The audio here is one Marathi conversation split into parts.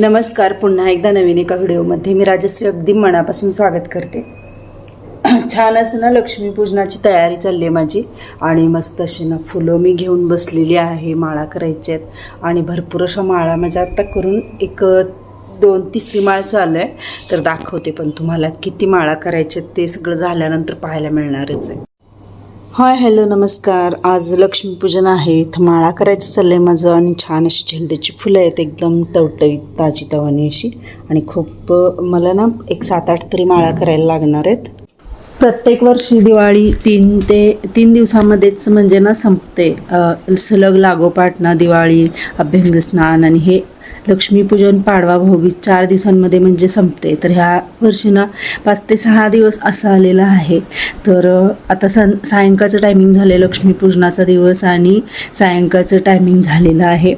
नमस्कार पुन्हा एकदा नवीन एका व्हिडिओमध्ये मी राजश्री अगदी मनापासून स्वागत करते. छान असं ना लक्ष्मीपूजनाची तयारी चालली आहे माझी. आणि मस्त अशी ना फुलं मी घेऊन बसलेली आहे माळा करायच्या आहेत. आणि भरपूर अशा माळा म्हणजे माझ्या आत्ता करून एक दोन तिसरी माळ चालू आहे. तर दाखवते पण तुम्हाला किती माळा करायच्या आहेत ते सगळं झाल्यानंतर पाहायला मिळणारच आहे. हाय हॅलो नमस्कार. आज लक्ष्मीपूजन आहे. इथं माळा करायचं चाललं आहे माझं आणि छान अशी झेंडूची फुलं आहेत. एकदम टवटवीत ताजी तवानी अशी. आणि खूप मला ना एक सात आठ तरी माळा करायला लागणार आहेत. प्रत्येक वर्षी दिवाळी तीन ते तीन दिवसामध्येच म्हणजे ना संपते. सलग लागोपाठ ना दिवाळी अभ्यंगस्नान आणि हे लक्ष्मीपूजन पाडवा भोगी चार दिवसांमध्ये म्हणजे संपते. तर ह्या वर्षी ना पाच ते सहा दिवस असं आलेला आहे. तर आता सं सायंकाळचं टायमिंग झालं आहे लक्ष्मीपूजनाचा दिवस आणि सायंकाळचं टायमिंग झालेलं आहे.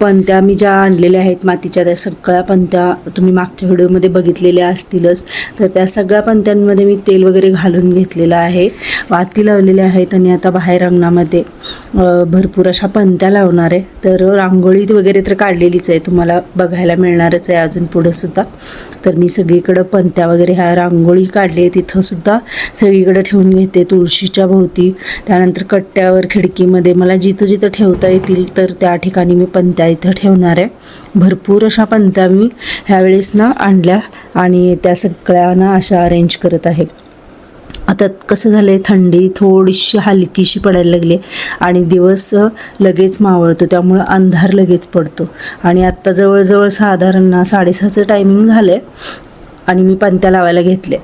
पंत्या मी ज्या आणलेल्या आहेत मातीच्या त्या सगळ्या पंत्या तुम्ही मागच्या व्हिडिओमध्ये बघितलेल्या असतीलच. तर त्या सगळ्या पंत्यांमध्ये मी तेल वगैरे घालून घेतलेलं आहे. वाती लावलेल्या आहेत आणि आता बाहेर अंगणामध्ये भरपूर अशा पंत्या लावणार आहे. तर रांगोळी वगैरे तर काढलेलीच आहे तुम्हाला बघायला मिळणारच आहे अजून पुढंसुद्धा तर मी सगळीकडं पंत्या वगैरे ह्या रांगोळी काढली आहे तिथंसुद्धा सगळीकडं ठेवून घेते तुळशीच्या भोवती. त्यानंतर कट्ट्यावर खिडकीमध्ये मला जिथं जिथं ठेवता येतील तर त्या ठिकाणी मी पंत्या इथं ठेवणार आहे. भरपूर अशा पंत्या मी ह्यावेळेस ना आणल्या आणि त्या सगळ्यांना अशा अरेंज करत आहे आता कसं झालं आहे थंडी थोडीशी हलकीशी पडायला लागली आणि दिवस लगेच मावळतो त्यामुळं अंधार लगेच पडतो. आणि आत्ता जवळजवळ साधारण साडेसहाचं टायमिंग झालं आहे आणि मी पंत्या लावायला घेतले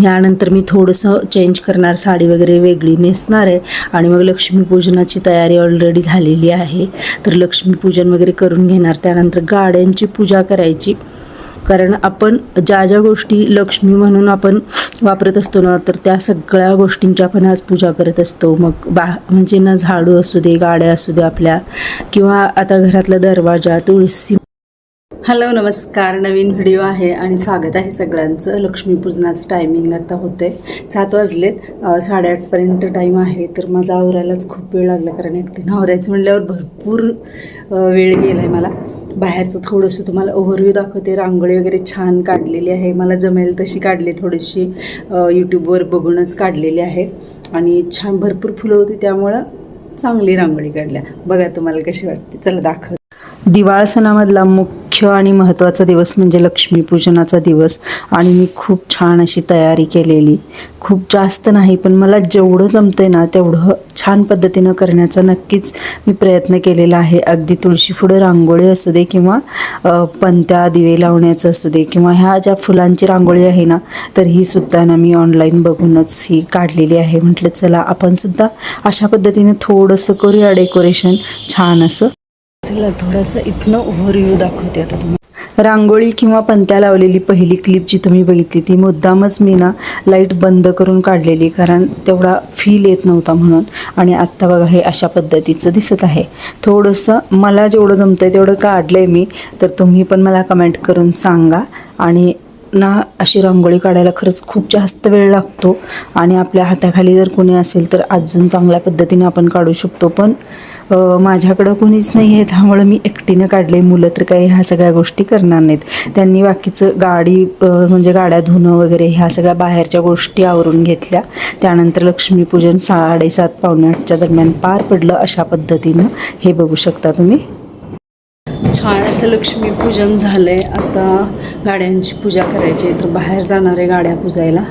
यानंतर मी थोडंसं चेंज करणार साडी वगैरे वेगळी नेसणार आहे. आणि मग लक्ष्मीपूजनाची तयारी ऑलरेडी झालेली आहे. तर लक्ष्मीपूजन वगैरे करून घेणार. त्यानंतर गाड्यांची पूजा करायची. कारण आपण ज्या ज्या गोष्टी लक्ष्मी म्हणून आपण वापरत असतो ना तर त्या सगळ्या गोष्टींची आपण आज पूजा करत असतो. मग बा म्हणजे ना झाडू असू दे गाड्या असू दे आपल्या किंवा आता घरातला दरवाजा तुळशी हॅलो नमस्कार. नवीन व्हिडिओ आहे आणि स्वागत आहे सगळ्यांचं. लक्ष्मीपूजनाचं टायमिंग आता होते सात वाजलेत. साडेआठपर्यंत टाईम आहे. तर माझा आवरायलाच खूप वेळ लागला कारण एकटी नवऱ्याचं म्हणल्यावर भरपूर वेळ गेला आहे मला. बाहेरचं थोडंसं तुम्हाला ओव्हरव्ह्यू दाखवते. रांगोळी वगैरे छान काढलेली आहे. मला जमेल तशी काढली थोडीशी. यूट्यूबवर बघूनच काढलेली आहे. आणि छान भरपूर फुलं होती त्यामुळं चांगली रांगोळी काढल्या. बघा तुम्हाला कशी वाटते. चला दाखव. दिवाळ सणामधला मुख्य आणि महत्त्वाचा दिवस म्हणजे लक्ष्मीपूजनाचा दिवस. आणि मी खूप छान अशी तयारी केलेली. खूप जास्त नाही पण मला जेवढं जमतंय ना तेवढं छान पद्धतीनं करण्याचा नक्कीच मी प्रयत्न केलेला आहे. अगदी तुळशी पुढे रांगोळी असू दे किंवा पंत्या दिवे लावण्याचं असू दे किंवा ह्या ज्या फुलांची रांगोळी आहे ना तर ही सुद्धा ना मी ऑनलाईन बघूनच ही काढलेली आहे. म्हटलं चला आपण सुद्धा अशा पद्धतीने थोडंसं करूया डेकोरेशन. छान असं चला थोडंसं इथनं ओव्हरव्ह्यू दाखवते आता तुम्हाला. रांगोळी किंवा पंत्या लावलेली पहिली क्लिप जी तुम्ही बघितली ती मुद्दामच मी ना लाइट बंद करून काढलेली कारण तेवढा फील येत नव्हता म्हणून. आणि आत्ता बघा हे अशा पद्धतीचं दिसत आहे. थोडंसं मला जेवढं जमतंय तेवढं काढलं आहे मी तर तुम्ही पण मला कमेंट करून सांगा. आणि ना अशी रांगोळी काढायला खरंच खूप जास्त वेळ लागतो. आणि आपल्या हाताखाली जर कोणी असेल तर अजून चांगल्या पद्धतीने आपण काढू शकतो. पण माझ्याकडं कोणीच नाही आहे त्यामुळं मी एकटीनं काढले. मुलं तर काही ह्या सगळ्या गोष्टी करणार नाहीत. त्यांनी बाकीचं गाडी म्हणजे गाड्या धुणं वगैरे ह्या सगळ्या बाहेरच्या गोष्टी आवरून घेतल्या. त्यानंतर लक्ष्मीपूजन साडेसात पावणे आठच्या दरम्यान पार पडलं अशा पद्धतीनं. हे बघू शकता तुम्ही. छान असं लक्ष्मीपूजन आहे आता गाड्यांची पूजा करायची आहे तर बाहेर जाणार आहे गाड्या पूजायला.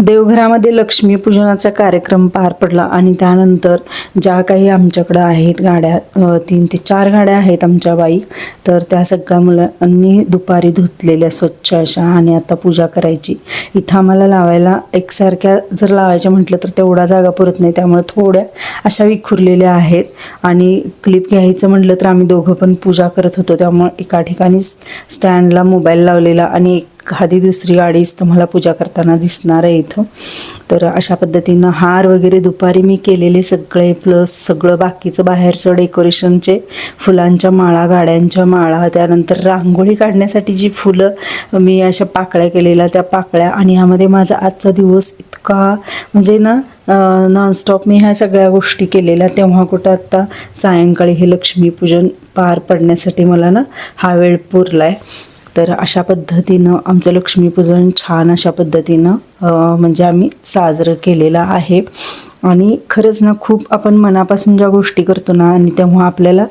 देवघरामध्ये लक्ष्मीपूजनाचा कार्यक्रम पार पडला आणि त्यानंतर ज्या काही आमच्याकडं आहेत गाड्या तीन ते चार गाड्या आहेत आमच्या बाईक तर त्या सगळ्या मुलांनी दुपारी धुतलेल्या स्वच्छ अशा आणि आता पूजा करायची. इथं आम्हाला लावायला एकसारख्या जर लावायच्या म्हटलं तर तेवढा जागा पुरत नाही त्यामुळे थोड्या अशा विखुरलेल्या आहेत. आणि क्लिप घ्यायचं म्हटलं तर आम्ही दोघं पण पूजा करत होतो त्यामुळे एका ठिकाणी स्टँडला मोबाईल लावलेला आणि एक एखादी दुसरी गाडीच तुम्हाला पूजा करताना दिसणार आहे इथं. तर अशा पद्धतीनं हार वगैरे दुपारी मी केलेले सगळे प्लस सगळं बाकीचं बाहेरचं डेकोरेशनचे फुलांच्या माळा गाड्यांच्या माळा त्यानंतर रांगोळी काढण्यासाठी जी फुलं मी अशा पाकळ्या केलेल्या त्या पाकळ्या आणि ह्यामध्ये माझा आजचा दिवस इतका म्हणजे ना नॉनस्टॉप मी ह्या सगळ्या गोष्टी केलेल्या. तेव्हा कुठं आत्ता सायंकाळी हे लक्ष्मीपूजन पार पडण्यासाठी मला ना हा वेळ पुरला आहे तर अशा पद्धतीनं आमचं लक्ष्मीपूजन छान अशा पद्धतीनं म्हणजे आम्ही साजरं केलेलं आहे. आणि खरंच ना खूप आपण मनापासून ज्या गोष्टी करतो ना आणि तेव्हा आपल्याला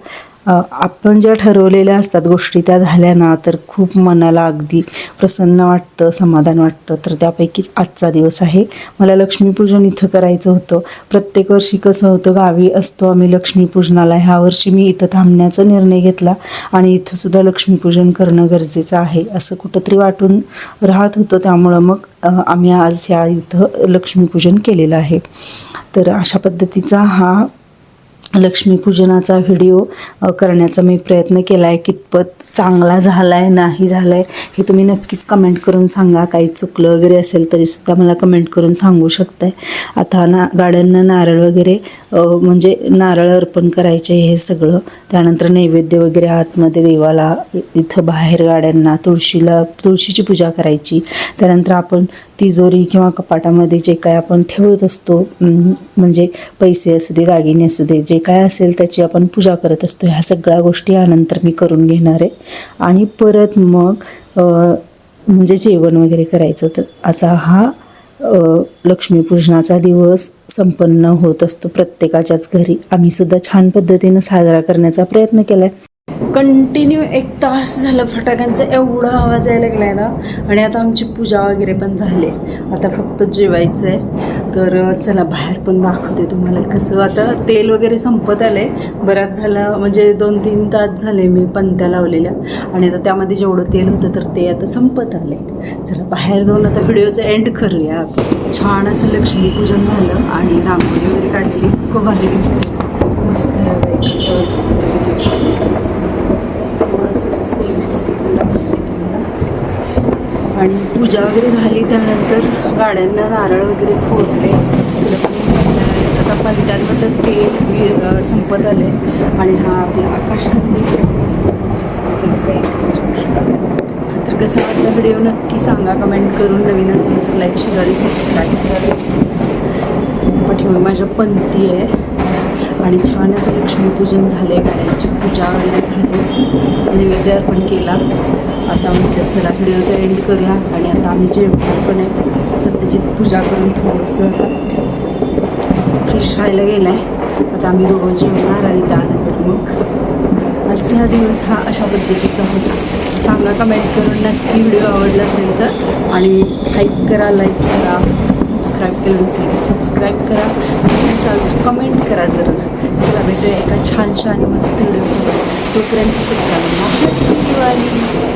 आपण ज्या ठरवलेल्या असतात गोष्टी त्या झाल्या ना तर खूप मनाला अगदी प्रसन्न वाटतं समाधान वाटतं. तर त्यापैकीच आजचा दिवस आहे. मला लक्ष्मीपूजन इथं करायचं होतं. प्रत्येक वर्षी कसं होतं गावी असतो आम्ही लक्ष्मीपूजनाला. ह्या वर्षी मी इथं थांबण्याचा निर्णय घेतला आणि इथंसुद्धा लक्ष्मीपूजन करणं गरजेचं आहे असं कुठंतरी वाटून राहत होतं. त्यामुळं मग आम्ही आज ह्या इथं लक्ष्मीपूजन केलेलं आहे. तर अशा पद्धतीचा हा लक्ष्मीपूजनाचा व्हिडिओ करण्याचा मी प्रयत्न केला आहे कितपत चांगला झाला आहे नाही झाला आहे हे तुम्ही नक्कीच कमेंट करून सांगा. काही चुकलं वगैरे असेल तरीसुद्धा मला कमेंट करून सांगू शकताय. आता ना गाड्यांना नारळ वगैरे म्हणजे नारळ अर्पण करायचे हे सगळं. त्यानंतर नैवेद्य वगैरे आतमध्ये देवाला इथं बाहेर गाड्यांना तुळशीला तुळशीची पूजा करायची. त्यानंतर आपण तिजोरी किंवा कपाटामध्ये जे काय आपण ठेवत असतो म्हणजे पैसे असू दे दागिने असू दे जे काय असेल त्याची आपण पूजा करत असतो ह्या सगळ्या गोष्टी यानंतर मी करून घेणार आहे. आणि परत मग म्हणजे जेवण वगैरे करायचं तर असा हा लक्ष्मीपूजनाचा दिवस संपन्न होत असतो प्रत्येकाच्याच घरी. आम्ही सुद्धा छान पद्धतीनं साजरा करण्याचा प्रयत्न केला आहे कंटिन्यू एक तास झालं फटाक्यांचा एवढा आवाज यायला लागलाय ना. आणि आता आमची पूजा वगैरे पण झाली. आता फक्त जेवायचं आहे तर चला बाहेर पण दाखवते तुम्हाला कसं. आता तेल वगैरे संपत आलं आहे बराच झालं म्हणजे दोन तीन तास झाले मी पंत्या लावलेल्या. आणि आता त्यामध्ये जेवढं तेल होतं तर ते आता संपत आले चला बाहेर जाऊन आता व्हिडिओचं एंड करूया. छान असं लक्ष्मीपूजन झालं आणि रांगोळी वगैरे काढलेली. इतकं भारी दिसते मस्त आहे. छान दिसतं. थोडंसं असं selfie दाखवते तुम्हाला. आणि पूजा वगैरे झाली त्यानंतर गाड्यांना नारळ वगैरे फोडले. आता पंत्यांमधलं तेल संपत आले. आणि हा आपला आकाशात तर कसं वाटलं व्हिडिओ नक्की सांगा. कमेंट करून नवीन असेल तर लाईक शेअर आणि सबस्क्राईब करायला माझ्या पंथी आहे. आणि छान असं लक्ष्मीपूजन झाले गाड्यांची पूजा वगैरे झाली. नैवेद्य अर्पण केला. आता म्हटलं चला व्हिडिओचा एंड करूया आणि आता आम्ही जे पण आहे. सध्याची पूजा करून थोडंसं फ्रेश व्हायला गेलं आहे आता आम्ही दोघं जेवणार आणि त्यानंतर मग आजचा दिवस हा अशा पद्धतीचा होता. सांगा कमेंट करून नक्की व्हिडिओ आवडला असेल तर आणि हाईक करा लाईक करा सबस्क्राईब केलं नसेल तर सबस्क्राईब करा. कमेंट करा जरा. चला भेटूया एका छानशा आणि मस्त व्हिडिओसोबत. तोपर्यंत सगळ्यांना दिवाळी.